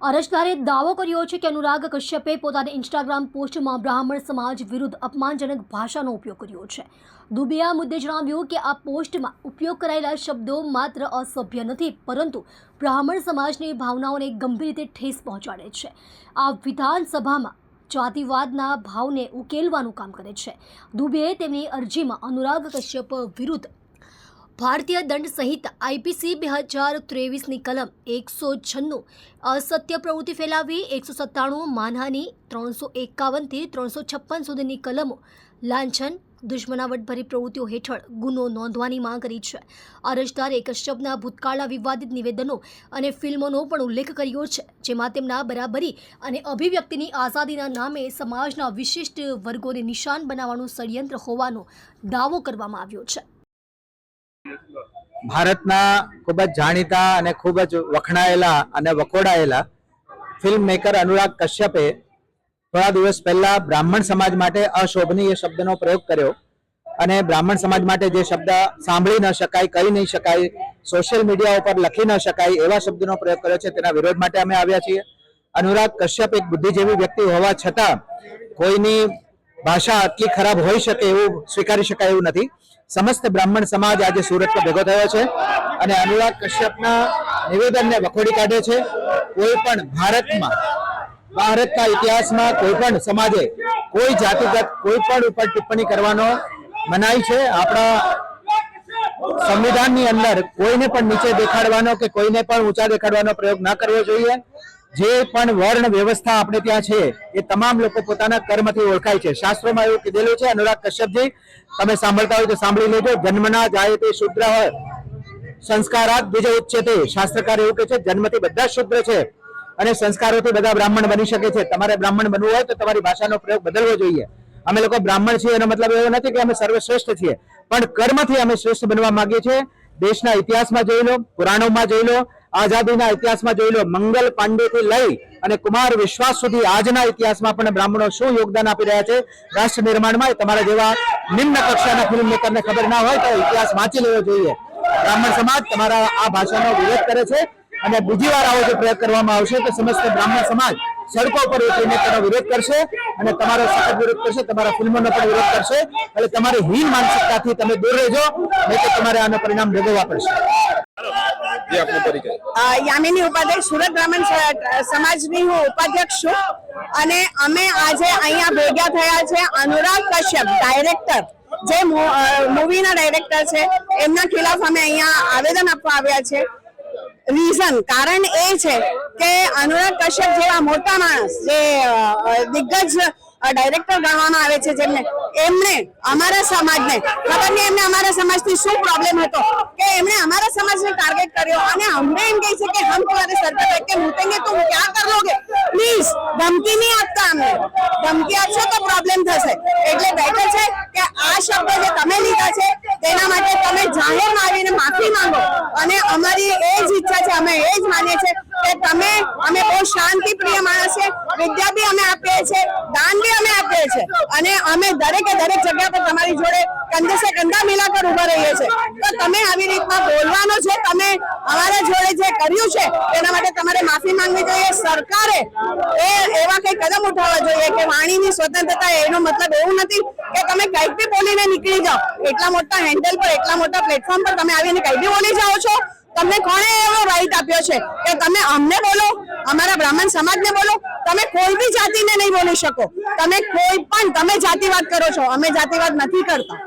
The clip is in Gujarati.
અરજદારે દાવો કર્યો છે કે અનુરાગ કશ્યપે પોતાની ઇન્સ્ટાગ્રામ પોસ્ટમાં બ્રાહ્મણ સમાજ વિરુદ્ધ અપમાનજનક ભાષાનો ઉપયોગ કર્યો છે. દુબે આ મુદ્દે જણાવ્યું કે આ પોસ્ટમાં ઉપયોગ કરાયેલા શબ્દો માત્ર અસભ્ય નથી, પરંતુ બ્રાહ્મણ સમાજની ભાવનાઓને ગંભીર રીતે ઠેસ પહોંચાડે છે. આ વિધાનસભામાં જાતિવાદના ભાવને ઉકેલવાનું કામ કરે છે. દુબેએ તેમની અરજીમાં અનુરાગ કશ્યપ વિરુદ્ધ ભારતીય દંડ સહિત આઈપીસી બે હજાર ત્રેવીસની કલમ એકસો છન્નું અસત્ય પ્રવૃત્તિ ફેલાવી, એકસો સત્તાણું માનહાની, ત્રણસો એકાવનથી ત્રણસો છપ્પન સુધીની કલમો લાંછન, દુશ્મનાવટભરી પ્રવૃત્તિઓ હેઠળ ગુનો નોંધવાની માંગ કરી છે. અરજદારે કશ્યપના ભૂતકાળના વિવાદિત નિવેદનો અને ફિલ્મોનો પણ ઉલ્લેખ કર્યો છે, જેમાં તેમના બરાબરી અને અભિવ્યક્તિની આઝાદીના નામે સમાજના વિશિષ્ટ વર્ગોને નિશાન બનાવવાનું ષડયંત્ર હોવાનો દાવો કરવામાં આવ્યો છે. ભારતના ખૂબ જ જાણીતા અને ખૂબ જ વખણાયેલા અને વખોડાયેલા ફિલ્મ મેકર અનુરાગ કશ્યપે થોડા દિવસ પહેલા બ્રાહ્મણ સમાજ માટે અશોભનીય શબ્દનો પ્રયોગ કર્યો અને બ્રાહ્મણ સમાજ માટે જે શબ્દ સાંભળી ન શકાય, કહી નહીં શકાય સોશિયલ મીડિયા ઉપર લખી ન શકાય એવા શબ્દનો પ્રયોગ કર્યો છે. તેના વિરોધ માટે અમે આવ્યા છીએ. અનુરાગ કશ્યપ એક બુદ્ધિજીવી વ્યક્તિ હોવા છતાં કોઈની ભાષા આટલી ખરાબ હોઈ શકે એવું સ્વીકારી શકાય એવું નથી. સમસ્ત બ્રાહ્મણ સમાજ આજે સુરતમાં ભેગો થયો છે અને અનુરાગ કશ્યપના નિવેદનને વખોડી કાઢે છે. કોઈ પણ ભારતમાં, ભારતના ઇતિહાસમાં કોઈ પણ સમાજે કોઈ જાતિગત, કોઈ પણ ઉપર ટિપ્પણી કરવાનો મનાય છે. આપણા સંવિધાનની અંદર કોઈને પણ નીચે દેખાડવાનો કે કોઈને પણ ઊંચા દેખાડવાનો પ્રયોગ ના કરવો જોઈએ. જે પણ વર્ણ વ્યવસ્થા આપણે ત્યાં છે, એ તમામ લોકો પોતાના કર્મથી ઓળખાય છે. શાસ્ત્રોમાં એવું કીધેલું છે, અનુરાગ કશ્યપજી, તમે સાંભળતા હોય તો સાંભળી લેજો. જન્મના જાય તે શુદ્ર સંસ્કારાત બીજ ઉચ્ચતે શાસ્ત્રકાર એવું કહે છે, જન્મથી બધા શુદ્ર છે અને સંસ્કારોથી બધા બ્રાહ્મણ બની શકે છે. તમારે બ્રાહ્મણ બનવું હોય તો તમારી ભાષાનો પ્રયોગ બદલવો જોઈએ. અમે લોકો બ્રાહ્મણ છીએ એનો મતલબ એવો નથી કે અમે સર્વશ્રેષ્ઠ છીએ. પણ કર્મથી અમે શ્રેષ્ઠ બનવા માંગીએ છીએ. દેશના ઇતિહાસમાં જોઈ લો, પુરાણોમાં જોઈ લો આઝાદીના ઇતિહાસમાં જોઈ લો, મંગલ પાંડેથી લઈ અને કુમાર વિશ્વાસ સુધી આજના ઇતિહાસમાં પણ બ્રાહ્મણો શું યોગદાન આપી રહ્યા છે? રાષ્ટ્ર નિર્માણમાં તમારા જેવા નિમ્ન કક્ષાના ફિલ્મ મેકરને ખબર ના હોય તો ઇતિહાસ વાંચી લેવો જોઈએ. બ્રાહ્મણ સમાજ તમારા આ ભાષાનો વિરોધ કરે છે અને બીજી વાર આવો જો પ્રયોગ કરવામાં આવશે તો સમસ્ત બ્રાહ્મણ સમાજ સડકો પર ઉતરીને તેનો વિરોધ કરશે અને તમારો સખત વિરોધ કરશે, તમારા ફિલ્મોનો પણ વિરોધ કરશે. એટલે તમારી હીન માનસિકતાથી તમે દૂર રહેજો, નહીં તો તમારે આનું પરિણામ ભોગવવા પડશે. જે આપનો પરિચય. યામિની ઉપાધ્યાય સુરત બ્રાહ્મણ સમાજની હું ઉપાધ્યક્ષ છું. અને અમે આજે અહીંયા ભેગા થયા છે અનુરાગ કશ્યપ, ડાયરેક્ટર. જે મૂવીના ડાયરેક્ટર છે. એમના ખિલાફ અમે અહીંયા આવેદન આપવા આવ્યા છે. રીઝન, કારણ એ છે કે અનુરાગ કશ્યપ જેવા મોટા માણસ, જે દિગ્ગજ ડાયરેક્ટર ગણવામાં આવે છે જેમને. એમણે અમારા સમાજને, ખબર નહીં એમને અમારા સમાજથી શું પ્રોબ્લેમ હતો? કે એમણે અમારા સમાજને ટાર્ગેટ કર્યો અને અમને એમ કહે છે કે હમ તમારે સર કે મૂકેંગે તો ક્યાં કર લોગે? પ્લીઝ ધમકી નહીં આપતા અમને. ધમકી આપશો તો પ્રોબ્લેમ થશે. એટલે બેટર છે કે આ શબ્દ જે બહુ શાંતિ પ્રિય માણસ છે. વિદ્યા બી અમે આપીએ છીએ, દાન બી અમે આપીએ છીએ. અને અમે દરેકે દરેક જગ્યા પર તમારી જોડે કંધે સે કંધા મિલાકર ઊભા રહીએ છીએ. તો તમે આવી રીતના બોલવાનો છે, તમે અમારા જોડે જે કર્યું છે તેના માટે તમારે માફી માંગવી જોઈએ. સરકારે એ એવા કઈ કદમ ઉઠાવવા જોઈએ કે વાણીની સ્વતંત્રતા એનો મતલબ એવું નથી કે તમે કંઈક બી બોલીને નીકળી જાઓ. એટલા મોટા હેન્ડલ પર, એટલા મોટા પ્લેટફોર્મ પર તમે આવીને કંઈ બી બોલી જાઓ છો તમને કોણે એવો રાઈટ આપ્યો છે કે તમે અમને બોલો, અમારા બ્રાહ્મણ સમાજને બોલો, તમે કોઈ બી જાતિને નહીં બોલી શકો. તમે કોઈ પણ, તમે જાતિવાદ કરો છો, અમે જાતિવાદ નથી કરતા.